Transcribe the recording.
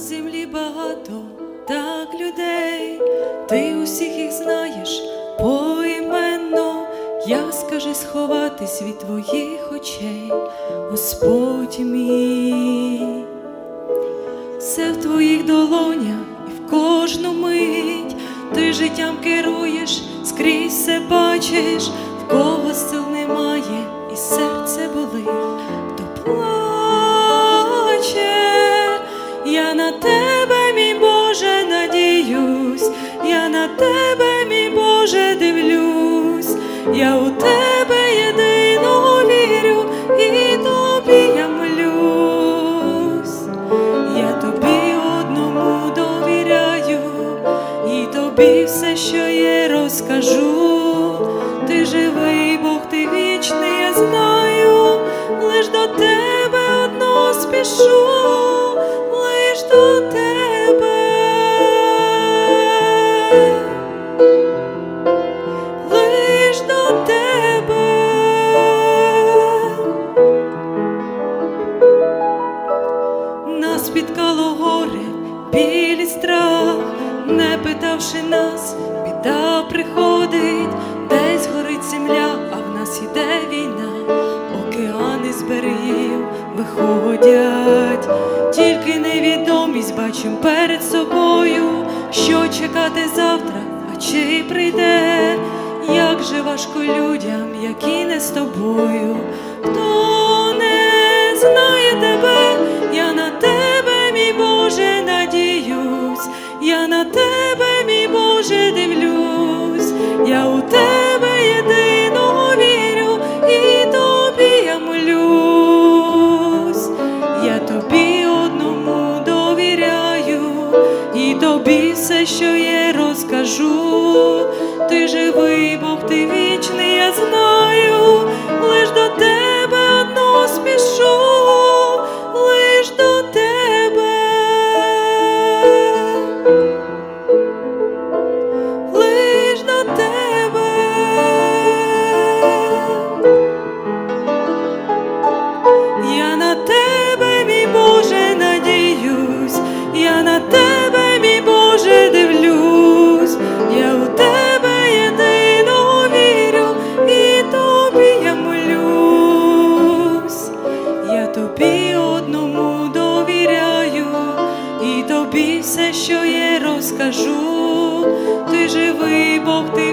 тобі багато так людей, ти усіх їх знаєш поіменно. Як скажи сховатись від твоїх очей, Господь мій, все в твоїх долонях і в кожну мить. Ти життям керуєш, скрізь все бачиш, в кого сил немає, і серце болить, я на тебе, мій Боже, надіюсь, я на тебе, мій Боже, дивлюсь, я у тебе єдиного вірю, і тобі я молюсь. Я тобі одному довіряю, і тобі все, що є, розкажу. Ти живий, Бог, ти вічний, я знаю, лиш до тебе одно спішу, до тебе. Лиш до тебе. Нас спіткало горе, біль страх, не питавши нас, біда приходить, десь горить земля, а в нас іде війна, океани з берегів виходять, бачим перед собою, що чекати завтра, а чи прийде, як же важко людям, які не з тобою, хто не знає тебе, я на тебе, мій Боже, надіюсь, я на тебе, що є, розкажу. Ти живий, Бог, ти є, розкажу. Ти живий, Бог, ти.